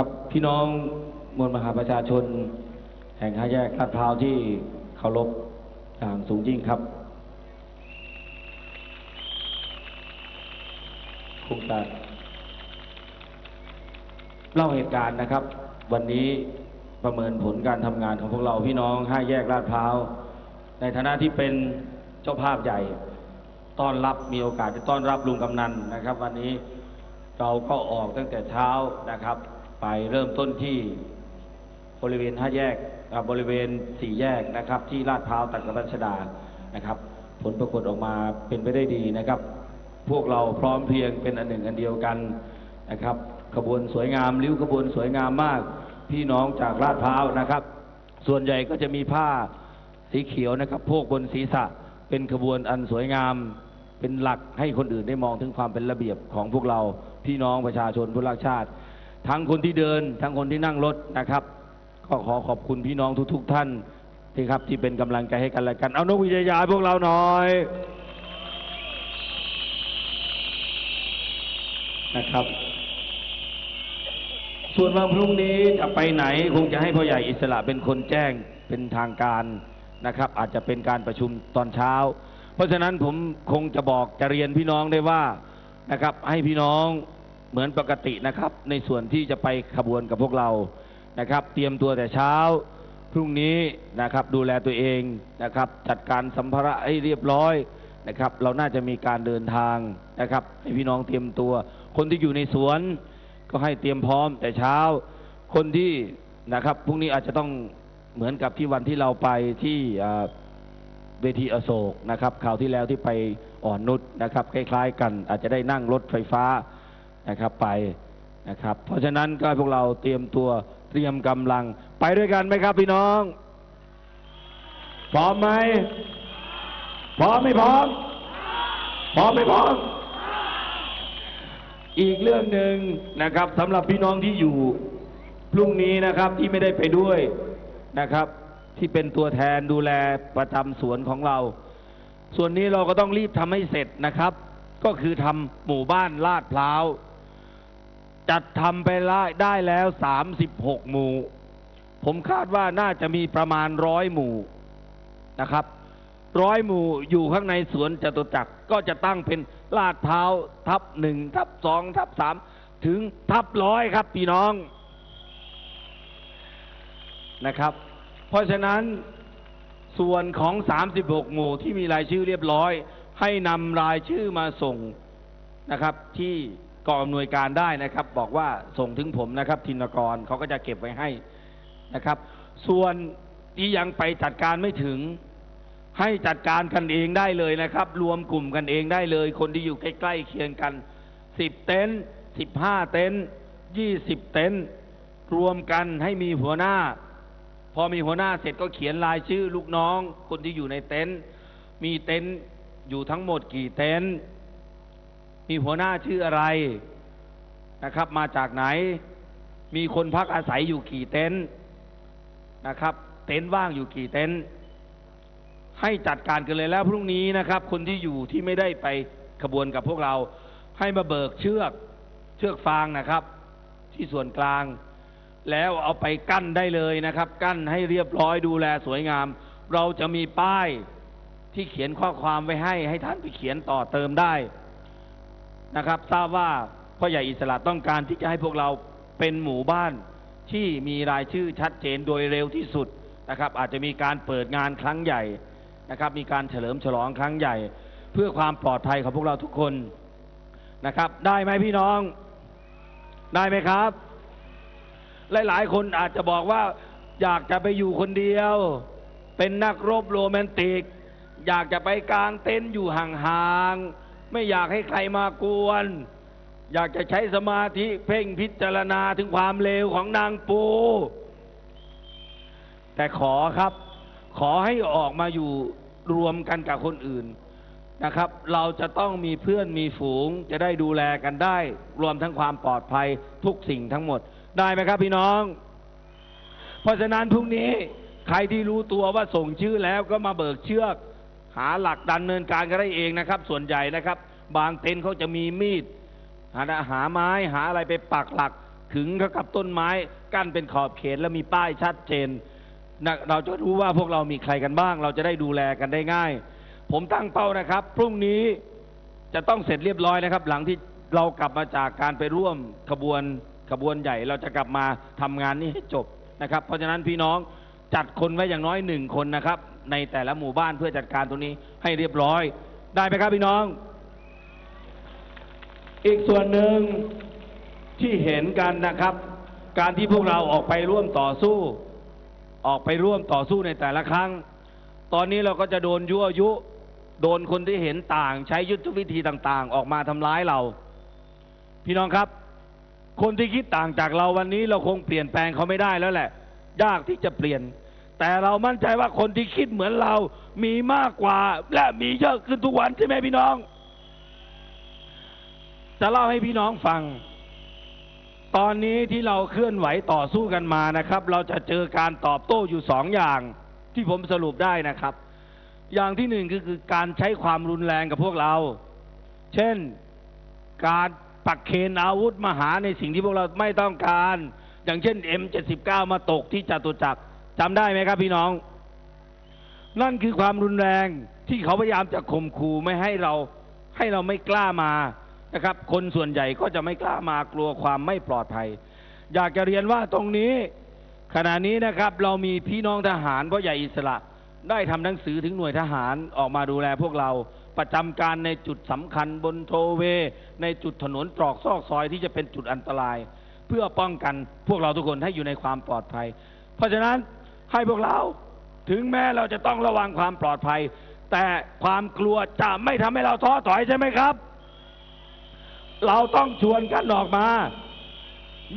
ครับพี่น้องมวลมหาประชาชน แห่งห้าแยกลาดพร้าวที่เคารพอย่างสูงยิ่งครับคงจะเล่าเหตุการณ์นะครับ วันนี้ประเมินผลการทำงานของพวกเราพี่น้องห้าแยกลาดพร้าวในฐานะที่เป็นเจ้าภาพใหญ่ต้อนรับมีโอกาสจะต้อนรับลุงกำนันนะครับ วันนี้เราก็ออกตั้งแต่เช้านะครับ ไปเริ่มต้นที่บริเวณห้าแยกบริเวณสี่แยกนะครับ ที่ลาดพร้าวตักกรัชดานะครับ ผลปรากฏออกมาเป็นไปได้ดีนะครับ พวกเราพร้อมเพรียงเป็นอันหนึ่งอันเดียวกันนะครับ ขบวนสวยงามริ้วขบวนสวยงามมาก พี่น้องจากลาดพร้าวนะครับ ส่วนใหญ่ก็จะมีผ้าสีเขียวนะครับพวกบนศีรษะเป็นขบวนอันสวยงามเป็นหลักให้คนอื่นได้มองถึงความเป็นระเบียบของพวกเราพี่น้องประชาชนผู้รักชาติ ทั้งคนที่เดิน ทั้งคนที่นั่งรถนะครับ ก็ขอขอบคุณพี่น้องทุกๆท่านที่ครับที่เป็นกำลังใจให้กันและกัน เอานกวิทยาพวกเราหน่อยนะครับ ส่วนวันพรุ่งนี้จะไปไหนคงจะให้พ่อใหญ่อิสระเป็นคนแจ้งเป็นทางการนะครับ อาจจะเป็นการประชุมตอนเช้า เพราะฉะนั้นผมคงจะบอกจะเรียนพี่น้องได้ว่านะครับ ให้พี่น้อง เหมือนปกตินะครับ ในส่วนที่จะไปขบวนกับพวกเรานะครับ เตรียมตัวแต่เช้า พรุ่งนี้นะครับ ดูแลตัวเองนะครับ จัดการสัมภาระให้เรียบร้อยนะครับ เราน่าจะมีการเดินทางนะครับ ให้พี่น้องเตรียมตัว คนที่อยู่ในสวนก็ให้เตรียมพร้อมแต่เช้า คนที่นะครับพรุ่งนี้อาจจะต้องเหมือนกับที่วันที่เราไปที่เวทีอโศกนะครับคราวที่แล้วที่ไปอ่อนนุชนะครับ คล้าย ๆ กันอาจจะได้นั่งรถไฟฟ้า นะครับไปนะครับ เพราะฉะนั้นก็พวกเราเตรียมตัวเตรียมกำลัง ไปด้วยกันไหมครับพี่น้องพร้อมไหมพร้อมไม่พร้อมพร้อมไม่พร้อมอีกเรื่องหนึ่งนะครับสำหรับพี่น้องที่อยู่พรุ่งนี้นะครับที่ไม่ได้ไปด้วยนะครับ ที่เป็นตัวแทนดูแลประจำสวนของเรา ส่วนนี้เราก็ต้องรีบทำให้เสร็จนะครับ ก็คือทำหมู่บ้านลาดพร้าว จัดทำไปได้ได้แล้วสามสิบหมู่ ผมคาดว่าน่าจะมีประมาณร้อยหมู่นะครับร้อยหมู่อยู่ข้างในสวนจตุจักรก็จะตั้งเป็นลาดพร้าทับหนึ่งทับสองทับสามถึงทับร้อยครับพี่น้องนะครับ เพราะฉะนั้นส่วนของ 36 หมู่ที่มีรายชื่อเรียบร้อย ให้นำรายชื่อมาส่งนะครับที่ กองอำนวยการได้นะครับ บอกว่าส่งถึงผมนะครับธินกรเขาก็จะเก็บไว้ให้นะครับ ส่วนที่ยังไปจัดการไม่ถึง ให้จัดการกันเองได้เลยนะครับ รวมกลุ่มกันเองได้เลย คนที่อยู่ใกล้ๆเคียงกันสิบเต็นสิบห้าเต็นยี่สิบเต็นรวมกันให้มีหัวหน้า พอมีหัวหน้าเสร็จก็เขียนรายชื่อลูกน้อง คนที่อยู่ในเต็นท์มีเต็นท์อยู่ทั้งหมดกี่เต็นท์ มีหัวหน้าชื่ออะไรนะครับ มาจากไหน มีคนพักอาศัยอยู่กี่เต็นท์นะครับ เต็นท์ว่างอยู่กี่เต็นท์ให้จัดการกันเลยแล้วพรุ่งนี้นะครับ คนที่อยู่ที่ไม่ได้ไปขบวนกับพวกเรา ให้มาเบิกเชือกเชือกฟางนะครับ ที่ส่วนกลาง แล้วเอาไปกั้นได้เลยนะครับ กั้นให้เรียบร้อยดูแลสวยงาม เราจะมีป้ายที่เขียนข้อความไว้ให้ ให้ท่านไปเขียนต่อเติมได้ นะครับทราบว่าพ่อใหญ่อิสระต้องการที่จะให้พวกเราเป็นหมู่บ้านที่มีรายชื่อชัดเจนโดยเร็วที่สุดนะครับ อาจจะมีการเปิดงานครั้งใหญ่นะครับ มีการเฉลิมฉลองครั้งใหญ่ เพื่อความปลอดภัยของพวกเราทุกคนนะครับ ได้ไหมพี่น้อง ได้ไหมครับ หลาย ๆ คนอาจจะบอกว่า อยากจะไปอยู่คนเดียว เป็นนักรบโรแมนติก อยากจะไปกลางเต็นท์อยู่ห่าง ๆ ไม่อยากให้ใครมากวน อยากจะใช้สมาธิเพ่งพิจารณาถึงความเลวของนางปู แต่ขอครับ ขอให้ออกมาอยู่รวมกันกับคนอื่นนะครับ เราจะต้องมีเพื่อนมีฝูงจะได้ดูแลกันได้ รวมทั้งความปลอดภัยทุกสิ่งทั้งหมด ได้ไหมครับพี่น้อง เพราะฉะนั้นพรุ่งนี้ใครที่รู้ตัวว่าส่งชื่อแล้วก็มาเบิกเชือก หาหลักดันเนินการกันได้เองนะครับ ส่วนใหญ่นะครับ บางเต็นท์เขาจะมีมีดหาหาไม้หาอะไรไปปักหลักขึงเขากับต้นไม้กั้นเป็นขอบเขตและมีป้ายชัดเจนนะเราจะรู้ว่าพวกเรามีใครกันบ้าง เราจะได้ดูแลกันได้ง่าย ผมตั้งเป้านะครับ พรุ่งนี้จะต้องเสร็จเรียบร้อยนะครับ หลังที่เรากลับมาจากการไปร่วมขบวนขบวนใหญ่ เราจะกลับมาทำงานนี้ให้จบนะครับ เพราะฉะนั้นพี่น้องจัดคนไว้อย่างน้อยหนึ่งคนนะครับ ในแต่ละหมู่บ้านเพื่อจัดการตรงนี้ให้เรียบร้อย ได้ไหมครับพี่น้อง อีกส่วนหนึ่งที่เห็นกันนะครับ การที่พวกเราออกไปร่วมต่อสู้ ออกไปร่วมต่อสู้ในแต่ละครั้ง ตอนนี้เราก็จะโดนยั่วยุ โดนคนที่เห็นต่าง ใช้ยุทธวิธีต่าง ๆ ออกมาทำร้ายเรา พี่น้องครับ คนที่คิดต่างจากเราวันนี้เราคงเปลี่ยนแปลงเขาไม่ได้แล้วแหละ ยากที่จะเปลี่ยน แต่เรามั่นใจว่าคนที่คิดเหมือนเรา มีมากกว่า และมีเยอะขึ้นทุกวันใช่ไหมพี่น้อง จะเล่าให้พี่น้องฟัง ตอนนี้ที่เราเคลื่อนไหวต่อสู้กันมานะครับ เราจะเจอการตอบโต้อยู่สองอย่างที่ผมสรุปได้นะครับ อย่างที่หนึ่งคือคือการใช้ความรุนแรงกับพวกเรา เช่น การปักเคนอาวุธมาหาในสิ่งที่พวกเราไม่ต้องการ อย่างเช่น M79 มาตกที่จตุจักร จำได้ไหมครับพี่น้อง นั่นคือความรุนแรงที่เขาพยายามจะข่มขู่ไม่ให้เราให้เราไม่กล้ามานะครับ คนส่วนใหญ่ก็จะไม่กล้ามากลัวความไม่ปลอดภัย อยากจะเรียนว่าตรงนี้ ขณะนี้นะครับ เรามีพี่น้องทหารพ่อใหญ่อิสระ ได้ทำหนังสือถึงหน่วยทหารออกมาดูแลพวกเราประจำการในจุดสำคัญบนโทเว ในจุดถนนตรอกซอกซอยที่จะเป็นจุดอันตราย เพื่อป้องกันพวกเราทุกคนให้อยู่ในความปลอดภัย เพราะฉะนั้น ให้พวกเรา ถึงแม้เราจะต้องระวังความปลอดภัย แต่ความกลัวจะไม่ทำให้เราท้อถอยใช่ไหมครับ เราต้องชวนกันออกมา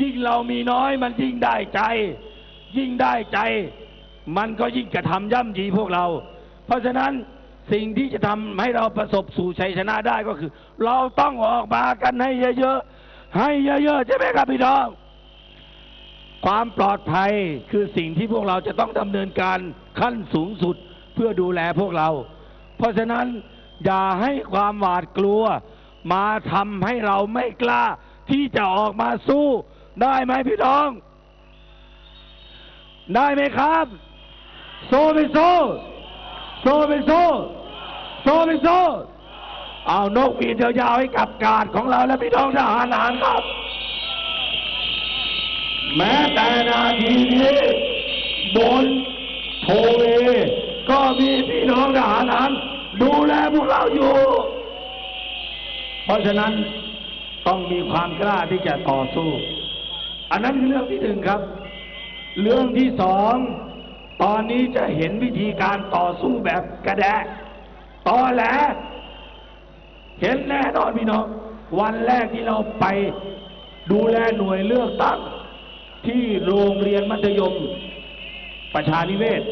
ยิ่งเรามีน้อยมันยิ่งได้ใจ ยิ่งได้ใจ มันก็ยิ่งกระทำย่ำยีพวกเรา เพราะฉะนั้นสิ่งที่จะทำให้เราประสบสู่ชัยชนะได้ก็คือ เราต้องออกมากันให้เยอะๆ ให้เยอะๆ ใช่ไหมครับพี่น้อง ความปลอดภัยคือสิ่งที่พวกเราจะต้องดำเนินการขั้นสูงสุดเพื่อดูแลพวกเรา เพราะฉะนั้นอย่าให้ความหวาดกลัว มาทำให้เราไม่กล้า ที่จะออกมาสู้ ได้ไหมพี่น้อง ได้ไหมครับ โซไม่โซโซไม่โซโซไม่โซเอานกหวีดยาวๆให้กับการของเราและพี่น้องทหารหารครับ แม้แต่นาทีนี้บนโทเวก็มีพี่น้องทหารนั้นดูแลพวกเราอยู่ เพราะฉะนั้นต้องมีความกล้าที่จะต่อสู้ อันนั้นคือเรื่องที่หนึ่งครับ เรื่องที่สองตอนนี้จะเห็นวิธีการต่อสู้แบบกระแดะตอแหลเห็นแน่นอนพี่น้องวันแรกที่เราไปดูแลหน่วยเลือกตั้ง ที่โรงเรียนมัธยม ประชานิเวศ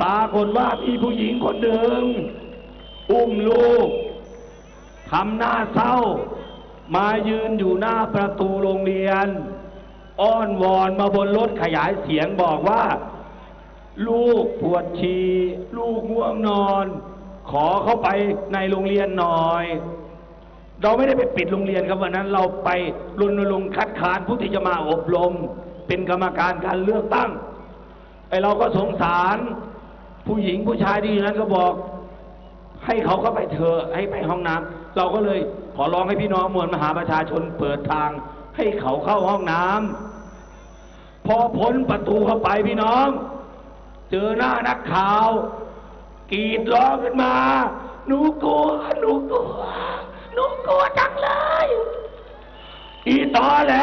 ปรากฏว่ามีผู้หญิงคนหนึ่งอุ้มลูกทำหน้าเศร้า มายืนอยู่หน้าประตูโรงเรียน อ้อนวอนมาบนรถขยายเสียงบอกว่า ลูกปวดฉี่ลูกง่วงนอน ขอเข้าไปในโรงเรียนหน่อย เราไม่ได้ไปปิดโรงเรียนครับวันนั้น เราไปรณรงค์คัดค้านผู้ที่จะมาอบรม เป็นกรรมการการเลือกตั้งไอเราก็สงสาร ผู้หญิงผู้ชายที่อยู่นั้นก็บอก ให้เขาเข้าไปเถอะให้ไปห้องน้ำเราก็เลยขอร้องให้พี่น้องมวลมหาประชาชนเปิดทาง ให้เขาเข้าห้องน้ำพอพ้นประตูเข้าไปพี่น้อง เจอหน้านักข่าวกรีดร้องขึ้นมา หนูกลัวหนูกลัว หนูกลัวจังเลย อีตอแหล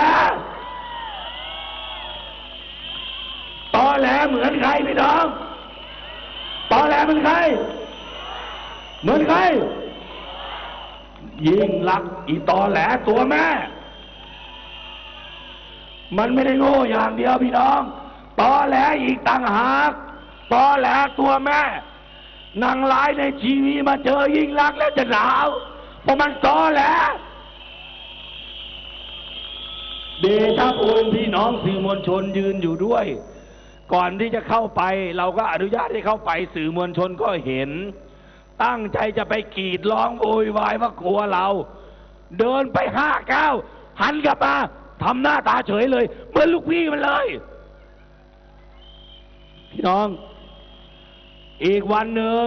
ตอแหลเหมือนใครพี่น้อง ตอแหลเหมือนใคร เหมือนใคร ยิ่งรักอีตอแหลตัวแม่ มันไม่ได้โง่อย่างเดียวพี่น้อง ตอแหลอีกต่างหาก ตอแหลตัวแม่นางร้ายในชีวิตมาเจอยิ่งรักแล้วจะหนาว เพราะมันตอแหลเดชะบุญพี่น้องสื่อมวลชนยืนอยู่ด้วย ก่อนที่จะเข้าไป เราก็อนุญาตให้เข้าไปสื่อมวลชนก็เห็น ตั้งใจจะไปกรีดร้องโวยวายว่ากลัวเรา เดินไปห้าก้าวหันกลับมาทำหน้าตาเฉยเลยเหมือนลูกพี่มันเลย พี่น้อง อีกวันหนึ่ง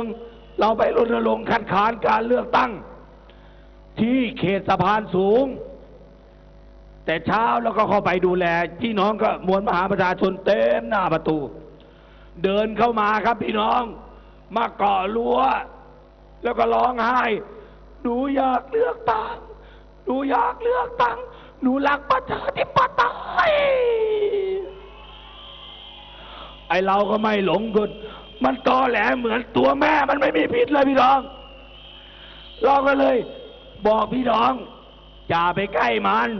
เราไปรณรงค์คัดค้านการเลือกตั้ง ที่เขตสะพานสูง แต่เช้าแล้วก็เข้าไปดูแล พี่น้องก็มวลมหาประชาชนเต็มหน้าประตู เดินเข้ามาครับพี่น้อง มาเกาะรั้ว แล้วก็ร้องไห้หนูอยากเลือกตั้งหนูอยากเลือกตั้งหนูรักประชาธิปไตยไอเราก็ไม่หลงกลมันตอแหลเหมือนตัวแม่มันไม่มีผิดเลยพี่น้อง เราก็เลย บอกพี่น้อง อย่าไปใกล้มัน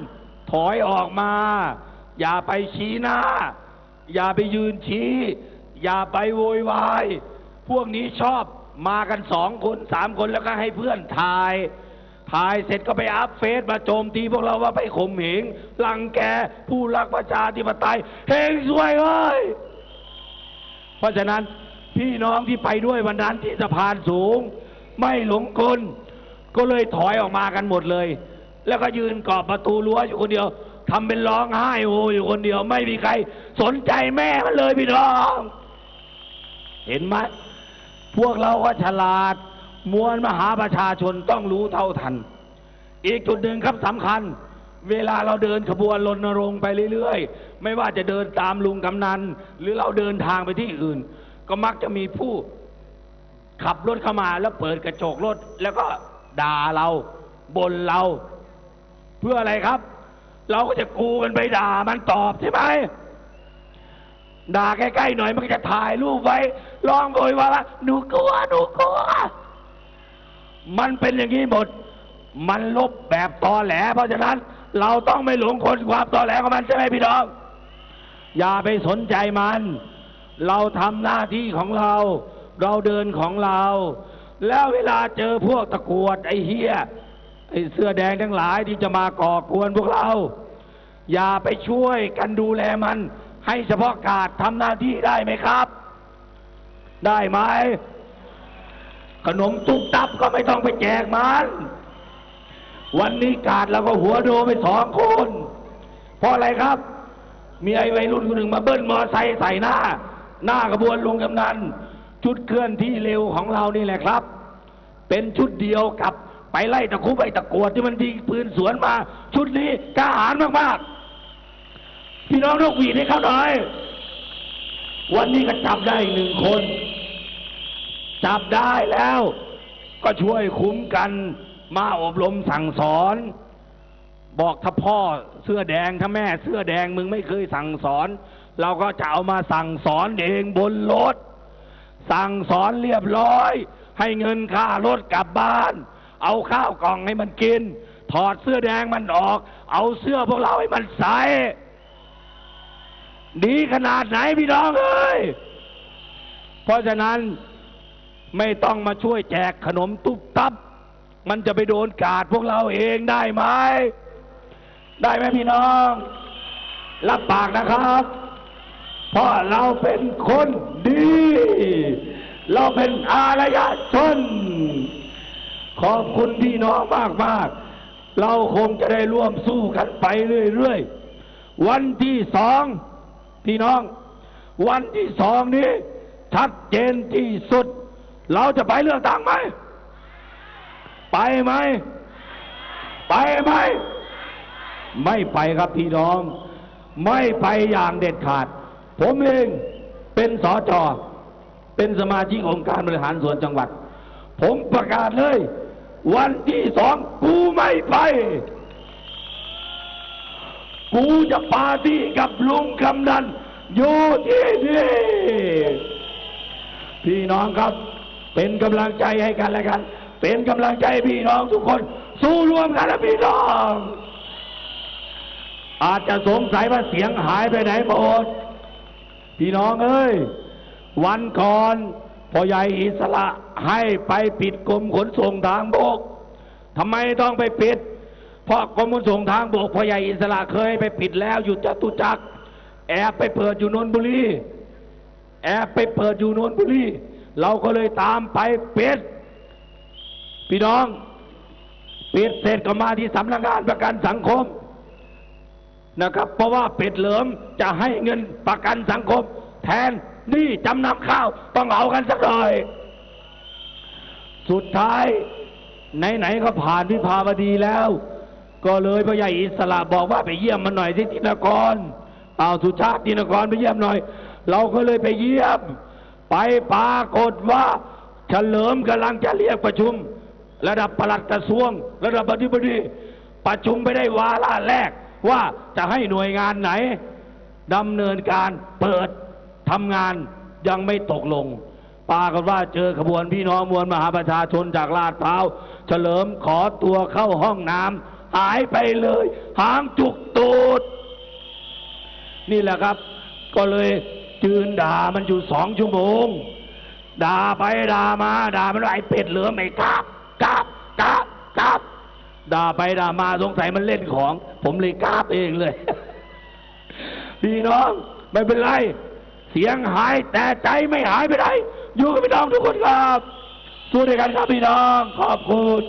ถอยออกมา อย่าไปชี้หน้า อย่าไปยืนชี้ อย่าไปโวยวาย พวกนี้ชอบมากันสองคนสามคนแล้วก็ให้เพื่อนถ่าย ถ่ายเสร็จก็ไปอัพเฟซมาโจมตีพวกเราว่าไปข่มเหงลังแกผู้รักประชาธิปไตยเฮงสวยเอ้ยเพราะฉะนั้นพี่น้องที่ไปด้วยวันนั้นที่สะพานสูง ไม่หลงกล ก็เลยถอยออกมากันหมดเลย แล้วก็ยืนกาะประตูรั้วอยู่คนเดียวทำเป็นร้องไห้โฮอยู่คนเดียว ไม่มีใคร สนใจแม่มันเลยพี่น้อง เห็นไหมพวกเราก็ฉลาด มวลมหาประชาชนต้องรู้เท่าทัน อีกจุดหนึ่งครับสำคัญ เวลาเราเดินขบวนรณรงค์ไปเรื่อยๆ ไม่ว่าจะเดินตามลุงกำนัน หรือเราเดินทางไปที่อื่น ก็มักจะมีผู้ขับรถเข้ามาแล้วเปิดกระจกรถแล้วก็ ด่าเราบ่นเรา เพื่ออะไรครับ เราก็จะกูกันไปด่ามันตอบใช่ไหมด่าใกล้ๆหน่อยมันก็จะถ่ายรูปไว้ร้องโวยวายว่าหนูกลัวหนูกลัวมันเป็นอย่างนี้หมด มันลบแบบตอแหล เพราะฉะนั้น เราต้องไม่หลงคนความตอแหลของมันใช่ไหมพี่น้อง อย่าไปสนใจมัน เราทำหน้าที่ของเรา เราเดินของเรา แล้วเวลาเจอพวกตะกวดไอ้เฮียไอ้เสื้อแดงทั้งหลายที่จะมาก่อกวนพวกเรา อย่าไปช่วยกันดูแลมัน ให้เฉพาะกาดทำหน้าที่ได้ไหมครับ ได้ไหมขนมตุ๊กตับก็ไม่ต้องไปแจกมัน วันนี้กาดเราก็หัวโดไปสองคน เพราะอะไรครับ มีไอ้วัยรุ่นคนหนึ่งมาเบิ้ลมอไซค์ใส่หน้า หน้ากระบวนลุงกำนัน ชุดเคลื่อนที่เร็วของเรานี่แหละครับ เป็นชุดเดียวกับไปไล่ตะคุบไอ้ตะกวดที่มันยิงปืนสวนมา ชุดนี้กล้าหาญมากๆ พี่น้องนกหวีดให้เขาหน่อย วันนี้ก็จับได้อีกหนึ่งคน จับได้แล้ว ก็ช่วยคุ้มกันมาอบรมสั่งสอน บอกถ้าพ่อเสื้อแดงถ้าแม่เสื้อแดงมึงไม่เคยสั่งสอน เราก็จะเอามาสั่งสอนเองบนรถ สั่งสอนเรียบร้อย ให้เงินค่ารถกลับบ้าน เอาข้าวกล่องให้มันกิน ถอดเสื้อแดงมันออก เอาเสื้อพวกเราให้มันใส่ดีขนาดไหนพี่น้องเอ้ย เพราะฉะนั้นไม่ต้องมาช่วยแจกขนมตุ๊บตับ มันจะไปโดนกาดพวกเราเองได้ไหม ได้ไหมพี่น้อง รับปากนะครับ เพราะเราเป็นคนดี เราเป็นอารยชน ขอบคุณพี่น้องมากมากเราคงจะได้ร่วมสู้กันไปเรื่อยๆ วันที่สองพี่น้อง วันที่สองนี้ ชัดเจนที่สุด เราจะไปเลือกตั้งไหม ไปไหม ไปไหม ไม่ไปครับพี่น้อง ไม่ไปอย่างเด็ดขาด ผมเองเป็นสอจอเป็นสมาชิกองค์การบริหารส่วนจังหวัด ผมประกาศเลย วันที่สองกูไม่ไป กูจะปาร์ตี้กับลุงกำนันอยู่ที่นี่พี่น้องครับเป็นกำลังใจให้กันและกัน เป็นกำลังใจพี่น้องทุกคน สู้รวมกันนะพี่น้อง อาจจะสงสัยว่าเสียงหายไปไหนหมด พี่น้องเอ้ย วันก่อนพ่อใหญ่อิสระให้ไปปิดกรมขนส่งทางบกทำไมต้องไปปิด เพราะกรมขนส่งทางบกพ่อใหญ่อิสระเคยไปปิดแล้วอยู่จตุจักร แอบไปเปิดอยู่นนทบุรี แอบไปเปิดอยู่นนทบุรี เราก็เลยตามไปปิด พี่น้องปิดเสร็จก็มาที่สำนักงานประกันสังคม นะครับ เพราะว่าเป็ดเหลิมจะให้เงินประกันสังคม แทนนี่จำนำข้าวต้องเอากันสักหน่อย สุดท้ายไหนๆก็ผ่านวิภาวดีแล้ว ก็เลยพ่อใหญ่อิสระบอกว่าไปเยี่ยมมันหน่อยที่ตินกรเอาสุชาติตินกรไปเยี่ยมหน่อย เราก็เลยไปเยี่ยม ไปปรากฏว่าเฉลิมกำลังจะเรียกประชุม ระดับปลัดกระทรวง ระดับอธิบดีประชุมไปได้วาระแรก ว่าจะให้หน่วยงานไหนดำเนินการเปิดทำงานยังไม่ตกลงปากฏว่าเจอขบวนพี่น้องมวลมหาประชาชนจากลาดพร้าวเฉลิมขอตัวเข้าห้องน้ำหายไปเลย หางจุกตูด นี่แหละครับ ก็เลยจืนด่ามันอยู่สองชั่วโมง ด่าไปด่ามา ด่ามันไอเป็ดเหลือไม่กราบกราบกราบกราบ ด่าไปด่ามาสงสัยมันเล่นของ ผมเลยกราบเองเลย พี่น้องไม่เป็นไร เสียงหายแต่ใจไม่หายไปไหนอยู่กับพี่น้องทุกคนครับสู้ด้วยกันครับพี่น้อง ขอบคุณ